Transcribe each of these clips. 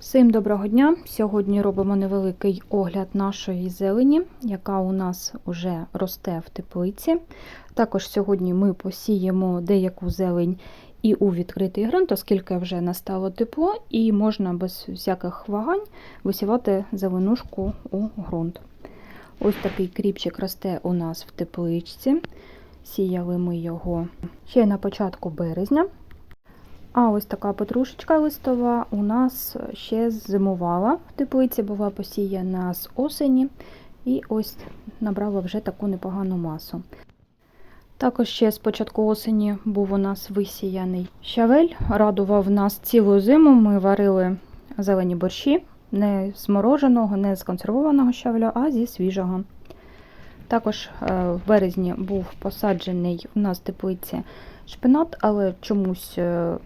Всім доброго дня! Сьогодні робимо невеликий огляд нашої зелені, яка у нас вже росте в теплиці. Також сьогодні ми посіємо деяку зелень і у відкритий ґрунт, оскільки вже настало тепло, і можна без всяких вагань висівати зеленушку у ґрунт. Ось такий кріпчик росте у нас в тепличці. Сіяли ми його ще на початку березня. А ось така петрушечка листова у нас ще зимувала в теплиці, була посіяна з осені і ось набрала вже таку непогану масу. Також ще з початку осені був у нас висіяний щавель, радував нас цілу зиму. Ми варили зелені борщі, не з мороженого, не з консервованого щавеля, а зі свіжого. Також е, в березні був посаджений у нас в теплиці шпинат, але чомусь е,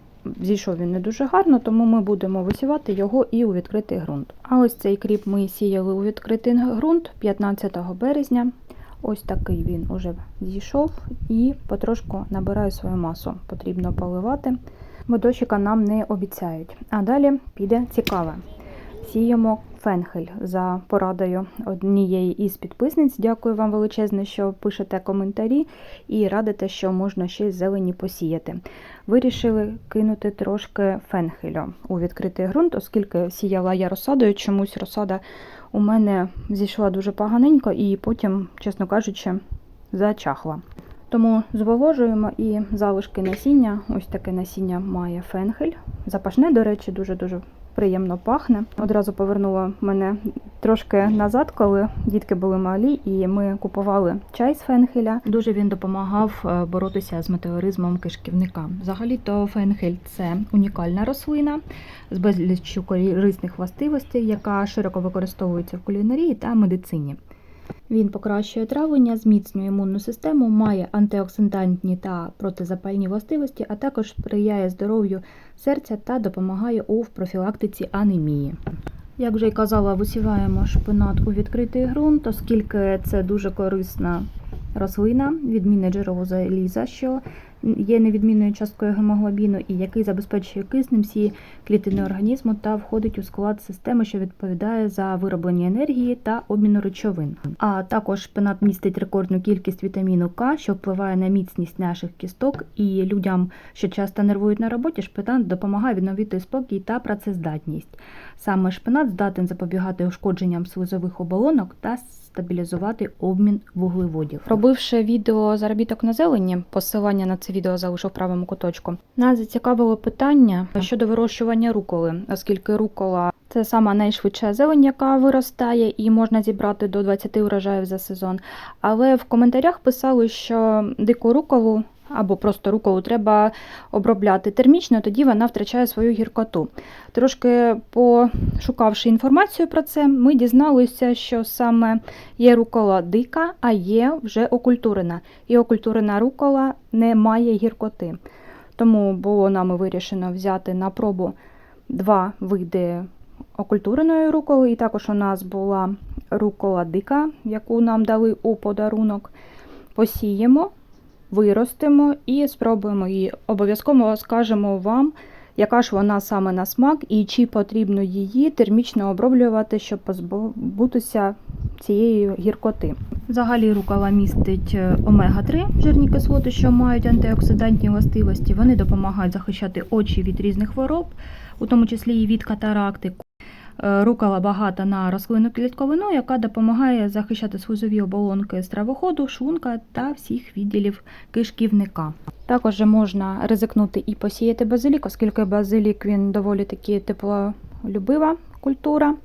зійшов він не дуже гарно, тому ми будемо висівати його і у відкритий ґрунт. А ось цей кріп ми сіяли у відкритий ґрунт 15 березня. Ось такий він уже зійшов і потрошку набирає свою масу. Потрібно поливати, бо дощика нам не обіцяють. А далі піде цікаве. Сіємо фенхель за порадою однієї із підписниць. Дякую вам величезне, що пишете коментарі і радите, що можна ще зелені посіяти. Вирішили кинути трошки фенхелю у відкритий ґрунт, оскільки сіяла я розсадою, чомусь розсада у мене зійшла дуже поганенько і потім, чесно кажучи, зачахла. Тому зволожуємо і залишки насіння. Ось таке насіння має фенхель. Запашне, до речі, дуже-дуже приємно пахне. Одразу повернула мене трошки назад, коли дітки були малі, і ми купували чай з фенхеля. Дуже він допомагав е, боротися з метеоризмом кишківника. Взагалі-то фенхель це унікальна рослина з безліччю корисних властивостей, яка широко використовується в кулінарії та медицині. Він покращує травлення, зміцнює імунну систему, має антиоксидантні та протизапальні властивості, а також сприяє здоров'ю серця та допомагає у профілактиці анемії. Як вже й казала, висіваємо шпинат у відкритий ґрунт, оскільки це дуже корисна рослина, відмінне джерело заліза, що є невідмінною часткою гемоглобіну, і який забезпечує киснем всі клітини організму та входить у склад системи, що відповідає за вироблення енергії та обміну речовин. А також шпинат містить рекордну кількість вітаміну К, що впливає на міцність наших кісток, і людям, що часто нервують на роботі, шпинат допомагає відновити спокій та працездатність. Саме шпинат здатен запобігати ушкодженням слизових оболонок та стабілізувати обмін вуглеводів. Робивши відео заробіток на зелені, посилання на це відео залишу в правому куточку. Нас зацікавило питання щодо вирощування руколи, оскільки рукола це сама найшвидша зелень, яка виростає, і можна зібрати до 20 урожаїв за сезон. Але в коментарях писали, що дику руколу або просто руколу треба обробляти термічно, тоді вона втрачає свою гіркоту. Трошки пошукавши інформацію про це, ми дізналися, що саме є рукола дика, а є вже окультурена. І окультурена рукола не має гіркоти. Тому було нами вирішено взяти на пробу два види окультуреної руколи, і також у нас була рукола дика, яку нам дали у подарунок. Посіємо виростимо і спробуємо її. Обов'язково скажемо вам, яка ж вона саме на смак і чи потрібно її термічно оброблювати, щоб позбутися цієї гіркоти. Взагалі рукола містить омега-3 жирні кислоти, що мають антиоксидантні властивості. Вони допомагають захищати очі від різних хвороб, у тому числі і від катаракти. Рукола багата на рослинну клітковину, яка допомагає захищати слизові оболонки стравоходу, шлунка та всіх відділів кишківника. Також можна ризикнути і посіяти базилік, оскільки базилік він доволі таки теплолюбива культура.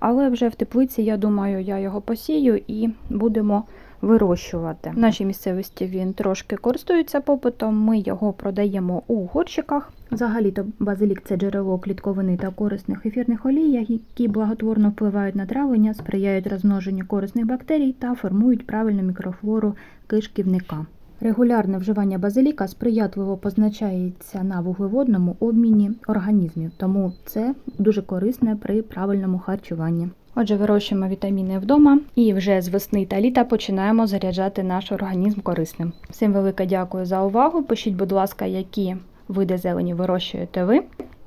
Але вже в теплиці, я думаю, я його посію і будемо вирощувати. В нашій місцевості він трошки користується попитом, ми його продаємо у горщиках. Взагалі-то базилік це джерело клітковини та корисних ефірних олій, які благотворно впливають на травлення, сприяють розмноженню корисних бактерій та формують правильну мікрофлору кишківника. Регулярне вживання базиліка сприятливо позначається на вуглеводному обміні організмів, тому це дуже корисне при правильному харчуванні. Отже, вирощуємо вітаміни вдома і вже з весни та літа починаємо заряджати наш організм корисним. Всім велике дякую за увагу. Пишіть, будь ласка, які види зелені вирощуєте ви.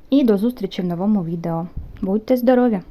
І до зустрічі в новому відео. Будьте здорові!